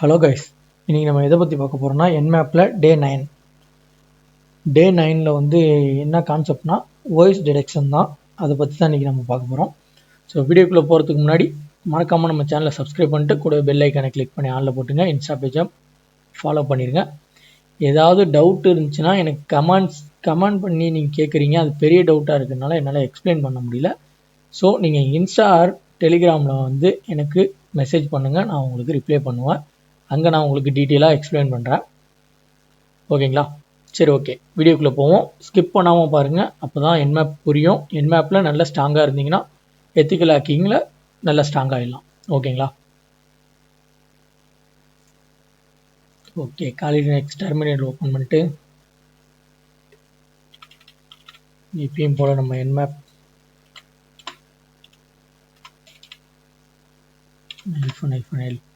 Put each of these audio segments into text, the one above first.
Hello guys இன்றைக்கி நம்ம எதை பற்றி பார்க்க போகிறோம்னா என்மேப்பில் டே நைன் டே நைனில் வந்து என்ன கான்செப்ட்னா வாய்ஸ் டிடெக்ஷன் தான். அதை பற்றி தான் இன்றைக்கி நம்ம பார்க்க போகிறோம் ஸோ வீடியோக்குள்ளே போகிறதுக்கு முன்னாடி மறக்காமல் நம்ம சேனலை சப்ஸ்கிரைப் பண்ணிட்டு கூட பெல் ஐக்கானை கிளிக் பண்ணி ஆனில் போட்டுங்க. இன்ஸ்டா பேஜை ஃபாலோ பண்ணிடுங்க ஏதாவது டவுட் இருந்துச்சுன்னா எனக்கு கமெண்ட்ஸ் கமெண்ட் பண்ணி நீங்கள் கேட்குறீங்க அது பெரிய டவுட்டாக இருக்கிறதுனால என்னால் எக்ஸ்பிளைன் பண்ண முடியல. ஸோ நீங்கள் இன்ஸ்டா ஆர் டெலிகிராமில் வந்து எனக்கு மெசேஜ் பண்ணுங்கள் நான் உங்களுக்கு ரிப்ளை பண்ணுவேன். அங்கே நான் உங்களுக்கு டீட்டெயிலாக எக்ஸ்பிளைன் பண்ணுறேன் ஓகேங்களா சரி ஓகே வீடியோக்குள்ளே போவோம். ஸ்கிப் பண்ணாமல் பாருங்கள் அப்போ தான் என்மேப் புரியும். என் மேப்பில் நல்ல ஸ்ட்ராங்காக இருந்தீங்கன்னா எத்திக்கல் ஹேக்கிங்கில் நல்லா ஸ்ட்ராங்காகிடலாம் ஓகேங்களா okay college next terminate open பண்ணிட்டு இப்பயும் போல் நம்ம nmap hyphen hyphen help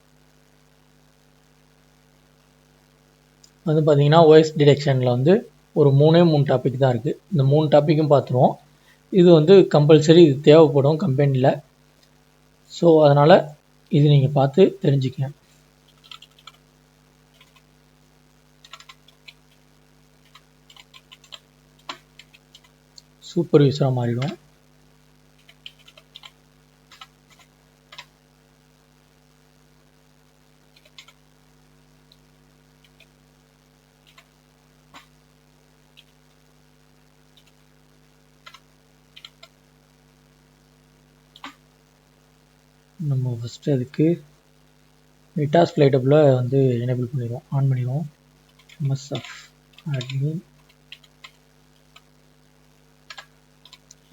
வந்து பார்த்திங்கன்னா ஓஎஸ் டிடெக்ஷனில் வந்து ஒரு மூணே மூணு டாபிக் தான் இருக்குது இந்த மூணு டாப்பிக்கும் பார்த்துருவோம் இது வந்து கம்பல்சரி இது தேவைப்படும் கம்பெனியில் ஸோ அதனால் இது நீங்கள் பார்த்து தெரிஞ்சுக்கங்க. சூப்பர்வைசராக மாறிடும் நம்ம ஃபஸ்ட்டு அதுக்கு விட்டாஸ் ஃப்ளைட்டபில் வந்து எனேபிள் பண்ணிடுவோம். ஆன் பண்ணிடுவோம். எம்எஸ்எஃப் அட்மின்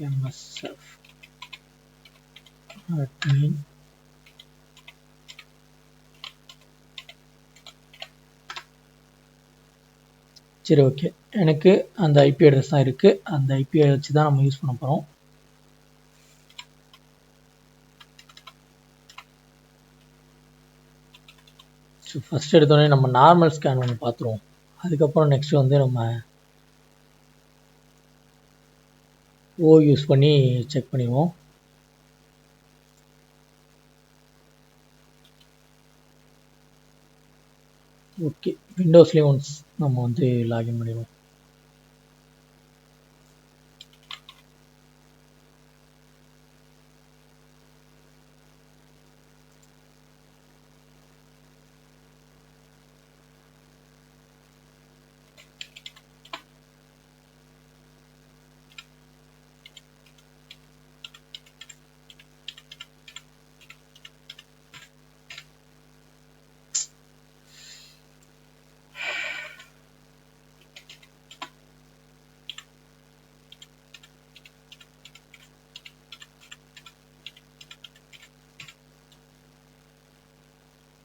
எம்எஸ்எஃப் அட்மின் சரி ஓகே எனக்கு அந்த ஐபி அட்ரஸ் தான் இருக்குது அந்த ஐபி வச்சு தான் நம்ம யூஸ் பண்ண போகிறோம் ஸோ ஃபஸ்ட் எடுத்தோடனே நம்ம நார்மல் ஸ்கேன் ஒன்று பார்த்துருவோம். அதுக்கப்புறம் நெக்ஸ்ட் வந்து நம்ம ஓ யூஸ் பண்ணி செக் பண்ணிடுவோம். ஓகே விண்டோஸ்லேயும் ஒன்ஸ் நம்ம வந்து லாகின் பண்ணிடுவோம்.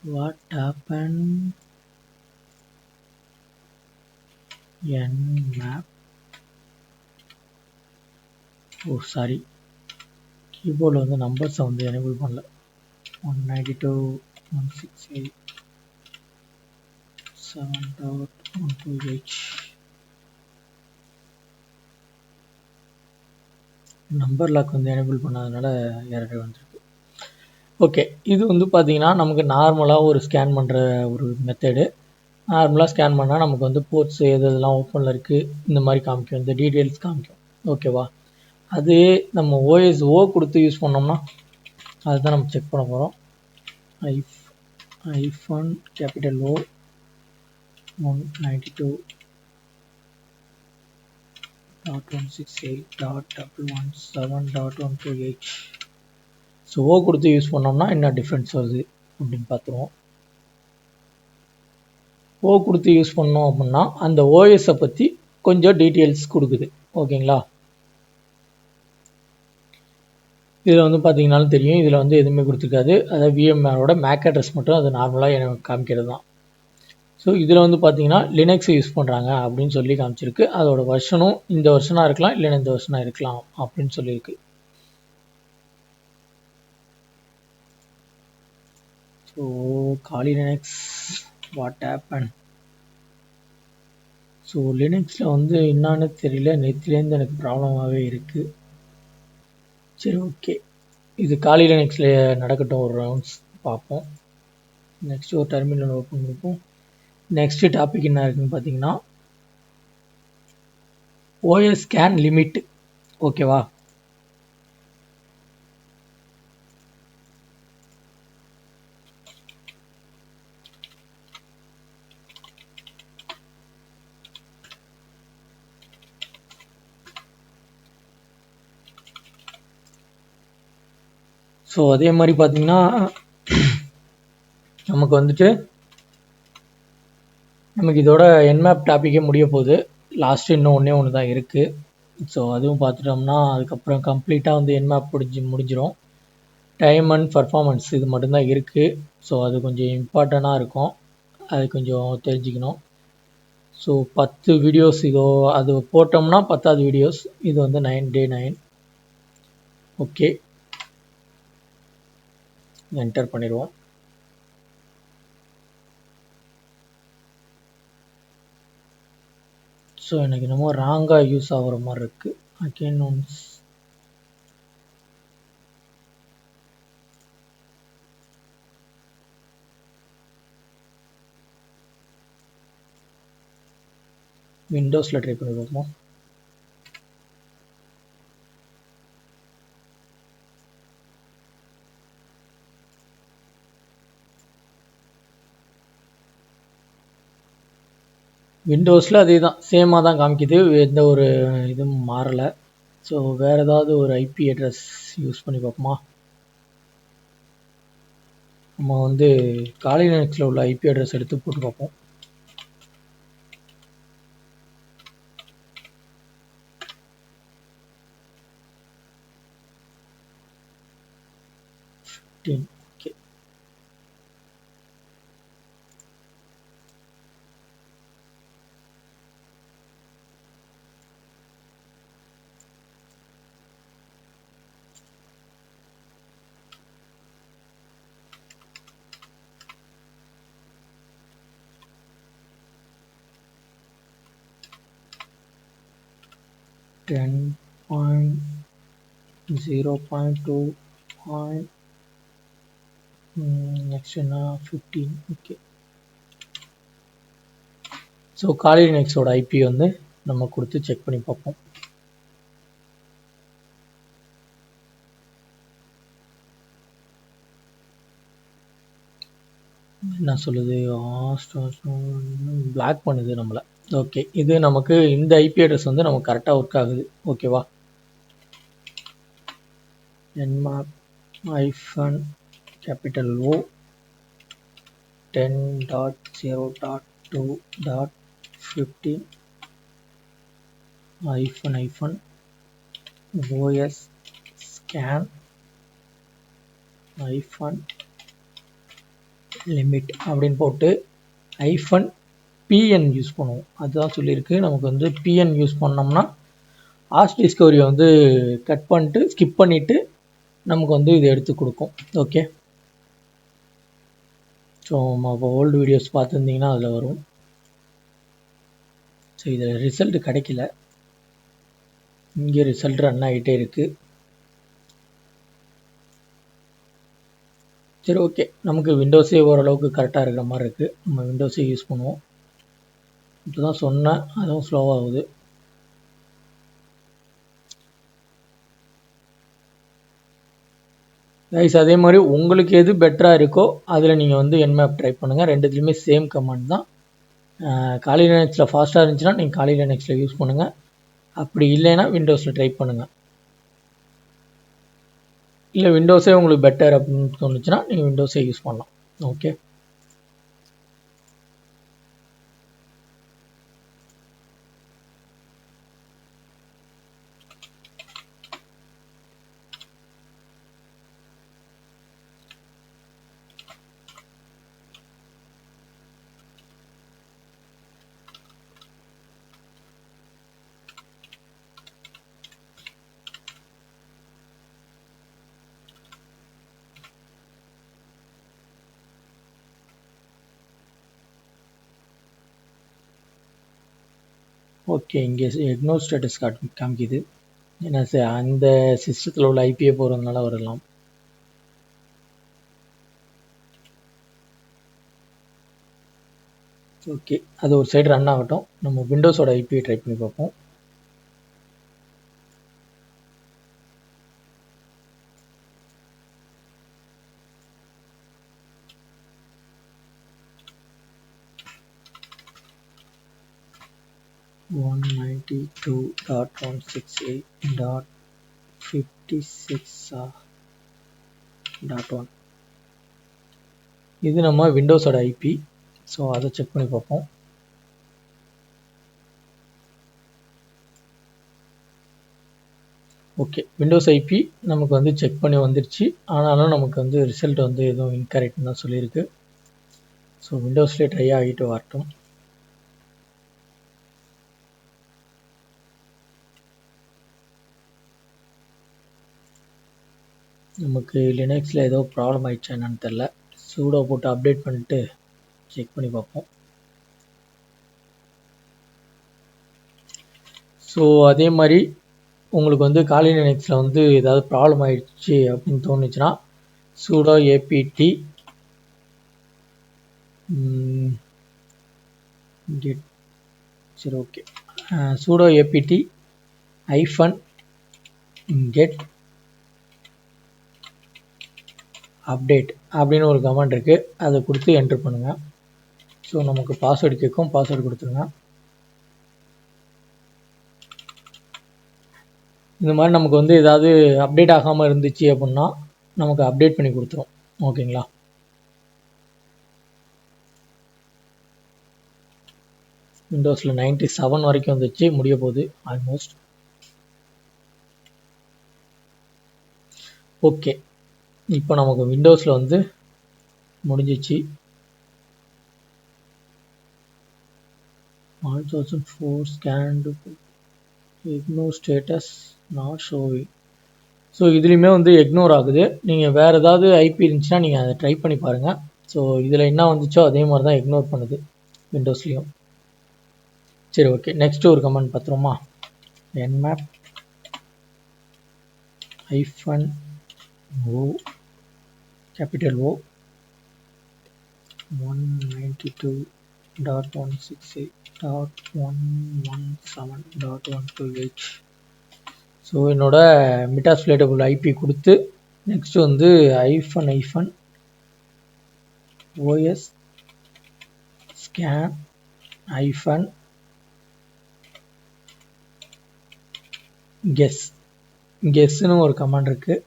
What happen nmap O sorry கீபோர்டில் வந்து நம்பர்ஸை வந்து எனேபிள் பண்ணல. One ninety two one six eight seven dot one two eight number lock வந்து எனேபிள் பண்ணாதனால எரர் வந்திருக்கு ஓகே இது வந்து பார்த்திங்கன்னா நமக்கு நார்மலாக ஒரு ஸ்கேன் பண்ணுற ஒரு மெத்தடு நார்மலாக ஸ்கேன் பண்ணால் நமக்கு வந்து போர்ட்ஸ் எது எதெல்லாம் ஓப்பனில் இருக்குது இந்த மாதிரி காமிக்கும் இந்த டீட்டெயில்ஸ் காமிக்கும். ஓகேவா அது நம்ம ஓஎஸ் ஓ கொடுத்து யூஸ் பண்ணோம்னா அதுதான் நம்ம செக் பண்ண போகிறோம் ஐஃப் hyphen capital O one ninety two dot one six eight dot double one seven dot one two eight so O கொடுத்து யூஸ் பண்ணோம்னா என்ன டிஃப்ரென்ஸ் வருது அப்படின்னு பார்த்துருவோம். ஓ கொடுத்து யூஸ் பண்ணோம் அப்படின்னா அந்த ஓஎஸை பற்றி கொஞ்சம் டீட்டெயில்ஸ் கொடுக்குது. ஓகேங்களா இதில் வந்து பார்த்தீங்கனாலும் தெரியும். இதில் வந்து எதுவுமே கொடுத்துருக்காது. அதாவது விஎம்ஆரோட மேக் அட்ரஸ் மட்டும் அது நார்மலாக எனக்கு காமிக்கிறது தான். ஸோ இதில் வந்து பார்த்தீங்கன்னா லினக்ஸ் யூஸ் பண்ணுறாங்க அப்படின்னு சொல்லி காமிச்சிருக்கு. அதோட வருஷனும் இந்த வருஷனாக இருக்கலாம் இல்லைன்னா இந்த வருஷனாக இருக்கலாம் அப்படின்னு சொல்லியிருக்கு. So Kali Linux what happen so லினக்ஸில் வந்து என்னான்னு தெரியல. நேற்றுலேருந்து எனக்கு ப்ராப்ளமாகவே இருக்குது சரி ஓகே இது காலி லினக்ஸில் நடக்கட்டும். ஒரு ரவுண்ட்ஸ் பார்ப்போம். நெக்ஸ்ட் ஒரு டெர்மினல் ஓப்பன் கொடுப்போம் நெக்ஸ்ட்டு டாபிக் என்ன இருக்குன்னு பார்த்தீங்கன்னா ஓஎஸ் ஸ்கேன் லிமிட் ஓகேவா ஸோ அதே மாதிரி பார்த்தீங்கன்னா நமக்கு வந்துட்டு நமக்கு இதோட என்மேப் டாப்பிக்கே முடிய போகுது. லாஸ்ட்டு இன்னும் ஒன்றே ஒன்று தான் இருக்குது ஸோ அதுவும் பார்த்துட்டோம்னா அதுக்கப்புறம் கம்ப்ளீட்டாக வந்து என்மேப் முடிஞ்சு முடிஞ்சிடும் டைம் அண்ட் பர்ஃபார்மன்ஸ் இது மட்டும்தான் இருக்குது ஸோ அது கொஞ்சம் இம்பார்ட்டண்ட்டாக இருக்கும். அது கொஞ்சம் தெரிஞ்சுக்கணும். ஸோ பத்து வீடியோஸ் இதோ அது போட்டோம்னா பத்தாவது வீடியோஸ் இது வந்து nine day nine okay enter பண்ணிடுவோம். ஸோ எனக்கு என்னமோ ராங்காக யூஸ் ஆகிற மாதிரி இருக்குது அகெயின் ஒன்ஸ் விண்டோஸில் ட்ரை பண்ணி பார்ப்போம். விண்டோஸில் அதே தான் சேமாக தான் காமிக்குது. எந்த ஒரு இதுவும் மாறலை. ஸோ வேறு ஏதாவது ஒரு ஐபி அட்ரஸ் யூஸ் பண்ணி பார்ப்போமா? நம்ம வந்து காலி லினக்ஸில் உள்ள ஐபி அட்ரஸ் எடுத்து போட்டு பார்ப்போம். Fifteen ten point zero point two point next என்ன? ஃபிஃப்டீன் ஓகே ஸோ காலி நெக்ஸோட ஐபி வந்து நம்ம கொடுத்து செக் பண்ணி பார்ப்போம். என்ன சொல்லுது? பிளாக் பண்ணுது நம்மளை. ஓகே இது நமக்கு இந்த ஐபி அட்ரஸ் வந்து நமக்கு கரெக்டாக ஒர்க் ஆகுது. ஓகேவா என்மார்க் hyphen capital O ten dot zero dot two dot fifteen hyphen hyphen OS scan ஐஃபன் லிமிட் அப்படின்னு போட்டு ஐஃபன் பிஎன் யூஸ் பண்ணுவோம். அதுதான் சொல்லியிருக்கு. நமக்கு வந்து பிஎன் யூஸ் பண்ணோம்னா ஆஸ்ட் டிஸ்கவரியை வந்து கட் பண்ணிட்டு ஸ்கிப் பண்ணிவிட்டு நமக்கு வந்து இது எடுத்து கொடுக்கும். ஓகே ஸோ நம்ம இப்போ ஓல்டு வீடியோஸ் பார்த்துருந்தீங்கன்னா அதில் வரும். ஸோ இதில் ரிசல்ட் கிடைக்கல. இங்கே ரிசல்ட் ரன் ஆகிட்டே இருக்குது சரி ஓகே நமக்கு விண்டோஸே ஓரளவுக்கு கரெக்டாக இருக்கிற மாதிரி இருக்குது நம்ம விண்டோஸே யூஸ் பண்ணுவோம். இப்போ தான் சொன்னேன் அதுவும் ஸ்லோவாகுது கைஸ் அதே மாதிரி உங்களுக்கு எது பெட்டராக இருக்கோ அதில் நீங்கள் வந்து என்மேப் ட்ரை பண்ணுங்கள் ரெண்டுத்துலேயுமே சேம் கமெண்ட் தான். காலி லினக்ஸில் ஃபாஸ்ட்டாக இருந்துச்சுன்னா நீங்கள் காலி லினக்ஸில் யூஸ் பண்ணுங்கள் அப்படி இல்லைன்னா விண்டோஸில் ட்ரை பண்ணுங்கள் இல்லை விண்டோஸே உங்களுக்கு பெட்டர் அப்படின்னு தோணுச்சுன்னா நீங்கள் விண்டோஸே யூஸ் பண்ணலாம். ஓகே ஓகே இங்கே இக்னோர் ஸ்டேட்டஸ் காட்டு காமிக்குது. ஏன்னா அந்த சிஸ்டத்தில் உள்ள ஐபிஏ போகிறதுனால வரலாம். ஓகே அது ஒரு சைடு ரன் ஆகட்டும். நம்ம விண்டோஸோட ஐபியை ட்ரை பண்ணி பார்ப்போம். 192.168.56.1 ah இது நம்ம விண்டோஸோட ஐபி ஸோ அதை செக் பண்ணி பார்ப்போம். ஓகே விண்டோஸ் ஐபி நமக்கு வந்து செக் பண்ணி வந்துருச்சு. ஆனாலும் நமக்கு வந்து ரிசல்ட் வந்து எதுவும் இன்கரெக்ட்னு தான் சொல்லியிருக்கு. ஸோ விண்டோஸ்லேயே ட்ரை ஆகிட்டு வரட்டும். நமக்கு லினக்ஸில் ஏதோ ப்ராப்ளம் ஆயிடுச்சா என்னன்னு தெரில சூடோ போட்டு அப்டேட் பண்ணிட்டு செக் பண்ணி பார்ப்போம். ஸோ அதே மாதிரி உங்களுக்கு வந்து காலி லினக்ஸில் வந்து ஏதாவது ப்ராப்ளம் ஆயிடுச்சு அப்படின்னு தோணுச்சுன்னா சூடோ ஏபிடி சரி okay sudo APT hyphen get update அப்படின்னு ஒரு கமெண்ட் இருக்குது அதை கொடுத்து என்ட்ரு பண்ணுங்கள் ஸோ நமக்கு பாஸ்வேர்டு கேட்கும் பாஸ்வேர்டு கொடுத்துருங்க. இந்த மாதிரி நமக்கு வந்து ஏதாவது அப்டேட் ஆகாமல் இருந்துச்சு அப்படின்னா நமக்கு அப்டேட் பண்ணி கொடுத்துரும். ஓகேங்களா? விண்டோஸில் நைன்ட்டி செவன் வரைக்கும் வந்துச்சு. முடிய போகுது. ஆல்மோஸ்ட் ஓகே இப்போ நமக்கு விண்டோஸில் வந்து முடிஞ்சிச்சு. All thousand four scanned ignore status not showing so இதுலேயுமே வந்து இக்னோர் ஆகுது. நீங்கள் வேறு ஏதாவது ஐபி இருந்துச்சுன்னா நீங்கள் அதை ட்ரை பண்ணி பாருங்கள் ஸோ இதில் என்ன வந்துச்சோ அதே மாதிரி தான் இக்னோர் பண்ணுது விண்டோஸ்லேயும் சரி ஓகே நெக்ஸ்ட்டு ஒரு comment பார்த்துருமா nmap hyphen O capital O 192.168.117.128 so என்னோட மிட்டாஸ்பிளேட்டபிள் ஐபி கொடுத்து நெக்ஸ்ட் வந்து hyphen hyphen OS scan hyphen guess கெஸ்ன்னு ஒரு கமாண்ட் இருக்குது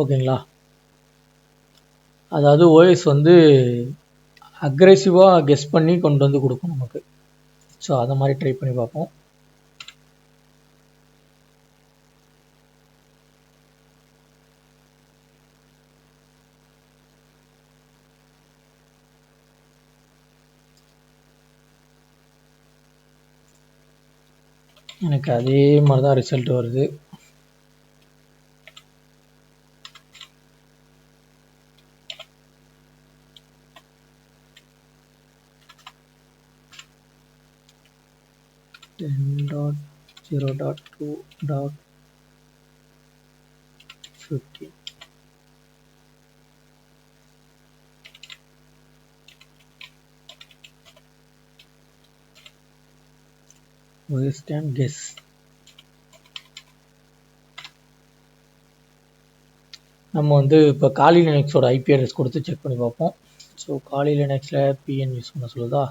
ஓகேங்களா? அதாவது ஓஎஸ் வந்து அக்ரெசிவாக கெஸ் பண்ணி கொண்டு வந்து கொடுக்கும் நமக்கு. ஸோ அதை மாதிரி ட்ரை பண்ணி பார்ப்போம். எனக்கு அதே மாதிரி தான் ரிசல்ட் வருது. 0 dot 2 dot 15 OS can guess. நம்ம வந்து இப்போ காலி லினக்ஸோட ஐபி அட்ரஸ் கொடுத்து செக் பண்ணி பார்ப்போம். ஸோ காலி லினக்ஸில் பிஎன் யூஸ் பண்ண சொல்லுதா?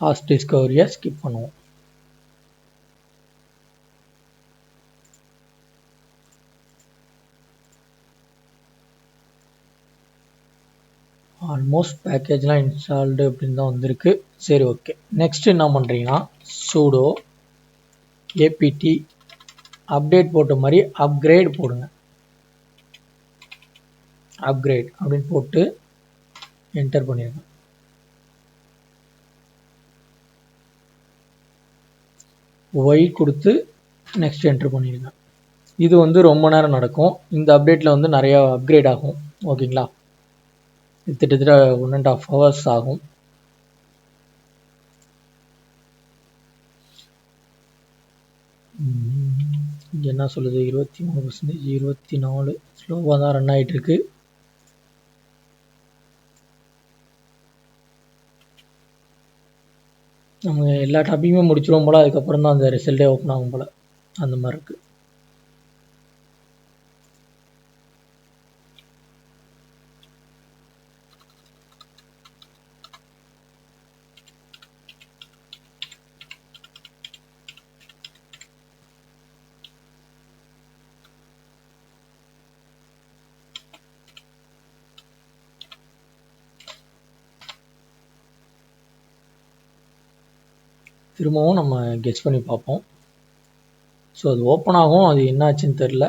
ஹாஸ்ட் டிஸ்கவரியை ஸ்கிப் பண்ணுவோம். ஆல்மோஸ்ட் பேக்கேஜ்லாம் இன்ஸ்டால்டு அப்படின்னு தான் வந்திருக்கு. சரி ஓகே நெக்ஸ்ட் என்ன பண்ணுறீங்கன்னா சூடோ ஏபிடி அப்டேட் போட்ட மாதிரி அப்கிரேட் போடுங்க. அப்கிரேட் அப்படின்னு போட்டு என்டர் பண்ணிடுங்க ஒய் கொடுத்து நெக்ஸ்ட் என்ட்ரு பண்ணிடுங்க. இது வந்து ரொம்ப நேரம் நடக்கும். இந்த அப்டேட்டில் வந்து நிறையா அப்கிரேட் ஆகும். ஓகேங்களா? கிட்டத்தட்ட ஒன் அண்ட் ஆஃப் ஹவர்ஸ் ஆகும். என்ன சொல்லுது? இருபத்தி மூணு பர்சன்டேஜ் இருபத்தி நாலு. ஸ்லோவாக தான் ரன் ஆகிட்டு நம்ம எல்லா டாப்பிக்குமே முடிச்சிருவோம் போல் அதுக்கப்புறம் தான் அந்த ரிசல்ட்டே ஓப்பன் ஆகும் போல். அந்த மாதிரி இருக்குது திரும்பவும் நம்ம கெஸ் பண்ணி பார்ப்போம். ஸோ அது ஓப்பன் ஆகும். அது என்னாச்சுன்னு தெரில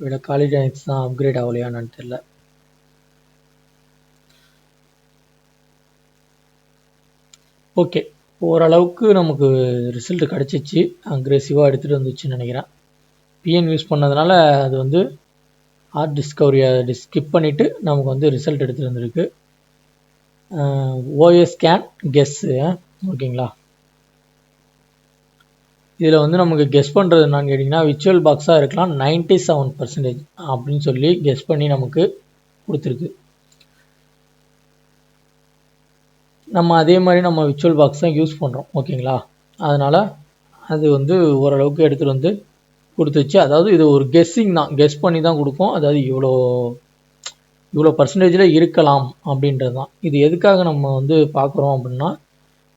விட காலேஜ் தான் அப்கிரேட் ஆகலையான்னு தெரில ஓகே ஓரளவுக்கு நமக்கு ரிசல்ட் கிடச்சிச்சு. அக்ரெசிவாக எடுத்துகிட்டு வந்துச்சுன்னு நினைக்கிறேன். பிஎன் யூஸ் பண்ணதுனால அது வந்து ஆர்ட் டிஸ்கவரியை ஸ்கிப் பண்ணிவிட்டு நமக்கு வந்து ரிசல்ட் எடுத்துகிட்டு வந்திருக்கு. ஓஎஸ் ஸ்கேன் கெஸ்ஸு ஓகேங்களா இதில் வந்து நமக்கு கெஸ் பண்ணுறது என்னன்னு கேட்டிங்கன்னா விச்சுவல் பாக்ஸாக இருக்கலாம் நைன்ட்டி செவன் பர்சன்டேஜ் அப்படின்னு சொல்லி கெஸ் பண்ணி நமக்கு கொடுத்துருக்கு. நம்ம அதே மாதிரி நம்ம விச்சுவல் பாக்ஸ் தான் யூஸ் பண்ணுறோம் ஓகேங்களா அதனால் அது வந்து ஓரளவுக்கு எடுத்துகிட்டு வந்து கொடுத்துச்சு. அதாவது இது ஒரு கெஸ்ஸிங் தான். கெஸ் பண்ணி தான் கொடுக்கும் அதாவது இவ்வளோ இவ்வளோ பர்சன்டேஜில் இருக்கலாம் அப்படின்றது தான். இது எதுக்காக நம்ம வந்து பார்க்குறோம் அப்படின்னா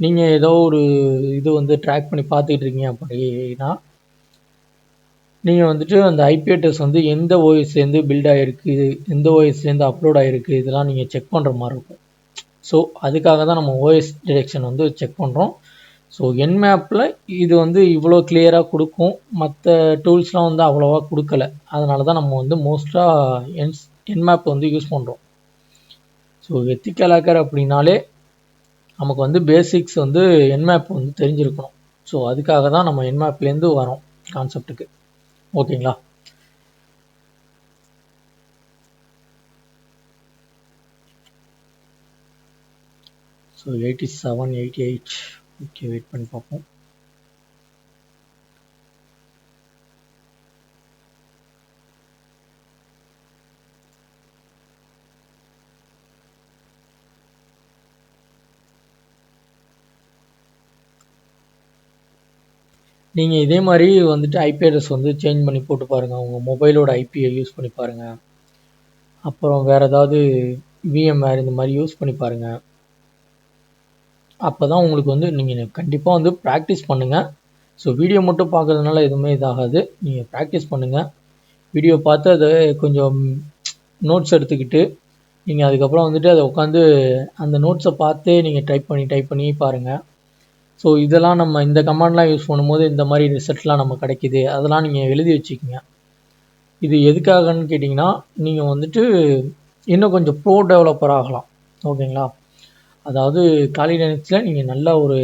நீங்கள் ஏதோ ஒரு இது வந்து ட்ராக் பண்ணி பார்த்துக்கிட்டு இருக்கீங்க அப்படின்னா நீங்கள் வந்துட்டு அந்த ஐபி அட்ரஸ் வந்து எந்த ஓஎஸ்லேருந்து பில்ட் ஆகிருக்கு எந்த ஓஎஸ்லேருந்து அப்லோட் ஆகிருக்கு இதெல்லாம் நீங்கள் செக் பண்ணுற மாதிரி இருக்கும். ஸோ அதுக்காக தான் நம்ம ஓஎஸ் டிரெக்ஷன் வந்து செக் பண்ணுறோம் ஸோ என் மேப்பில் இது வந்து இவ்வளோ கிளியராக கொடுக்கும். மற்ற டூல்ஸ்லாம் வந்து அவ்வளோவா கொடுக்கல. அதனால தான் நம்ம வந்து மோஸ்ட்டாக என் என் மேப் வந்து யூஸ் பண்ணுறோம் ஸோ எத்திக்கலாக்கர் அப்படின்னாலே நமக்கு வந்து பேசிக்ஸ் வந்து என்மேப் வந்து தெரிஞ்சிருக்கணும். ஸோ அதுக்காக தான் நம்ம என்மேப்லேருந்து வரோம் கான்செப்ட்டுக்கு ஓகேங்களா so eighty seven eighty eight okay wait பண்ணி பார்ப்போம். நீங்கள் இதே மாதிரி வந்துட்டு ஐபி அட்ரஸ் வந்து சேஞ்ச் பண்ணி போட்டு பாருங்கள் உங்கள் மொபைலோட ஐபியை யூஸ் பண்ணி பாருங்கள் அப்புறம் வேறு ஏதாவது விஎம்ஆர் இந்த மாதிரி யூஸ் பண்ணி பாருங்கள் அப்போ தான் உங்களுக்கு வந்து நீங்கள் கண்டிப்பாக வந்து ப்ராக்டிஸ் பண்ணுங்கள் ஸோ வீடியோ மட்டும் பார்க்குறதுனால எதுவுமே இதாகாது. நீங்கள் ப்ராக்டிஸ் பண்ணுங்கள் வீடியோ பார்த்து அதை கொஞ்சம் நோட்ஸ் எடுத்துக்கிட்டு நீங்கள் அதுக்கப்புறம் வந்துட்டு அதை உட்காந்து அந்த நோட்ஸை பார்த்தே நீங்கள் டைப் பண்ணி டைப் பண்ணி பாருங்கள் ஸோ இதெல்லாம் நம்ம இந்த கமாண்ட்லாம் யூஸ் பண்ணும்போது இந்த மாதிரி ரிசல்ட்லாம் நம்ம கிடைக்கிது. அதெல்லாம் நீங்கள் எழுதி வச்சுக்கோங்க. இது எதுக்காகன்னு கேட்டிங்கன்னா நீங்கள் வந்துட்டு இன்னும் கொஞ்சம் ப்ரோ டெவலப்பர் ஆகலாம். ஓகேங்களா? அதாவது காலி லினக்ஸில் நீங்கள் நல்ல ஒரு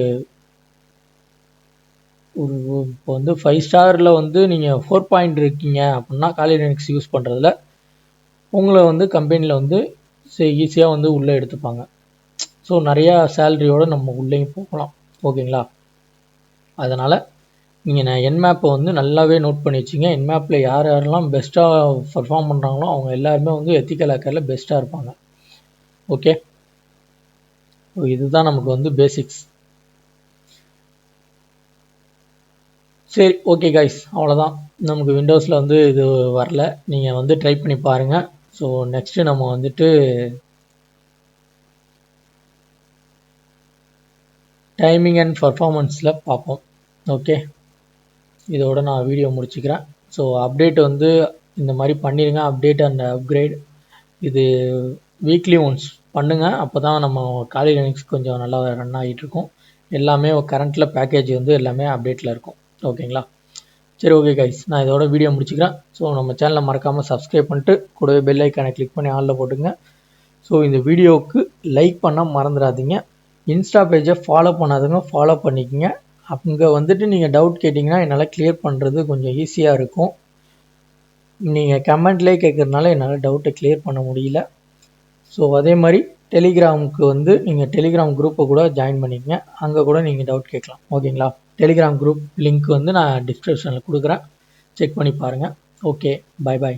ஒரு இப்போ வந்து ஃபைவ் ஸ்டாரில் வந்து நீங்கள் ஃபோர் பாயிண்ட் இருக்கீங்க அப்படின்னா காலி லினக்ஸ் யூஸ் பண்ணுறதுல உங்களை வந்து கம்பெனியில் வந்து ஈஸியாக வந்து உள்ளே எடுத்துப்பாங்க. ஸோ நிறையா சேலரியோடு நம்ம உள்ளேயும் போகலாம். ஓகேங்களா? அதனால் நீங்கள் நான் என்மேப்பை வந்து நல்லாவே நோட் பண்ணி வச்சிங்க. என்மேப்பில் யார் யாரெல்லாம் பெஸ்ட்டாக பர்ஃபார்ம் பண்ணுறாங்களோ அவங்க எல்லாருமே வந்து எத்திக்கல் ஹேக்கரில் பெஸ்ட்டாக இருப்பாங்க. ஓகே? இதுதான் நமக்கு வந்து பேசிக்ஸ் சரி ஓகே கைஸ் அவ்வளோதான் நமக்கு விண்டோஸில் வந்து இது வரல. நீங்கள் வந்து ட்ரை பண்ணி பாருங்கள் ஸோ நெக்ஸ்ட்டு நம்ம வந்துட்டு டைமிங் அண்ட் பர்ஃபார்மன்ஸில் பார்ப்போம். ஓகே இதோட நான் வீடியோ முடிச்சுக்கிறேன். ஸோ அப்டேட் வந்து இந்த மாதிரி பண்ணிடுங்க அப்டேட் அண்ட் அப்கிரேட் இது வீக்லி ஒன்ஸ் பண்ணுங்கள் அப்போ தான் நம்ம காலி லினக்ஸ் கொஞ்சம் நல்லா ரன் ஆகிட்டு இருக்கும். எல்லாமே கரண்ட்டில் பேக்கேஜ் வந்து எல்லாமே அப்டேட்டில் இருக்கும். ஓகேங்களா சரி ஓகே கைஸ் நான் இதோட வீடியோ முடிச்சுக்கிறேன். ஸோ நம்ம சேனலை மறக்காமல் சப்ஸ்கிரைப் பண்ணிட்டு கூடவே பெல் ஐக்கானை கிளிக் பண்ணி ஆளில் போட்டுங்க ஸோ இந்த வீடியோவுக்கு லைக் பண்ண மறந்துடாதீங்க. இன்ஸ்டா பேஜை ஃபாலோ பண்ணாதவங்க ஃபாலோ பண்ணிக்கோங்க. அங்கே வந்துட்டு நீங்கள் டவுட் கேட்டிங்கன்னா என்னால் கிளியர் பண்ணுறது கொஞ்சம் ஈஸியாக இருக்கும். நீங்கள் கமெண்ட்லேயே கேட்குறதுனால என்னால் டவுட்டை கிளியர் பண்ண முடியல. ஸோ அதே மாதிரி டெலிகிராமுக்கு வந்து நீங்கள் டெலிகிராம் குரூப்பை கூட ஜாயின் பண்ணிக்கங்க. அங்கே கூட நீங்கள் டவுட் கேட்கலாம். ஓகேங்களா? டெலிகிராம் குரூப் லிங்க் வந்து நான் டிஸ்கிரிப்ஷனில் கொடுக்குறேன். செக் பண்ணி பாருங்கள் ஓகே பை பாய்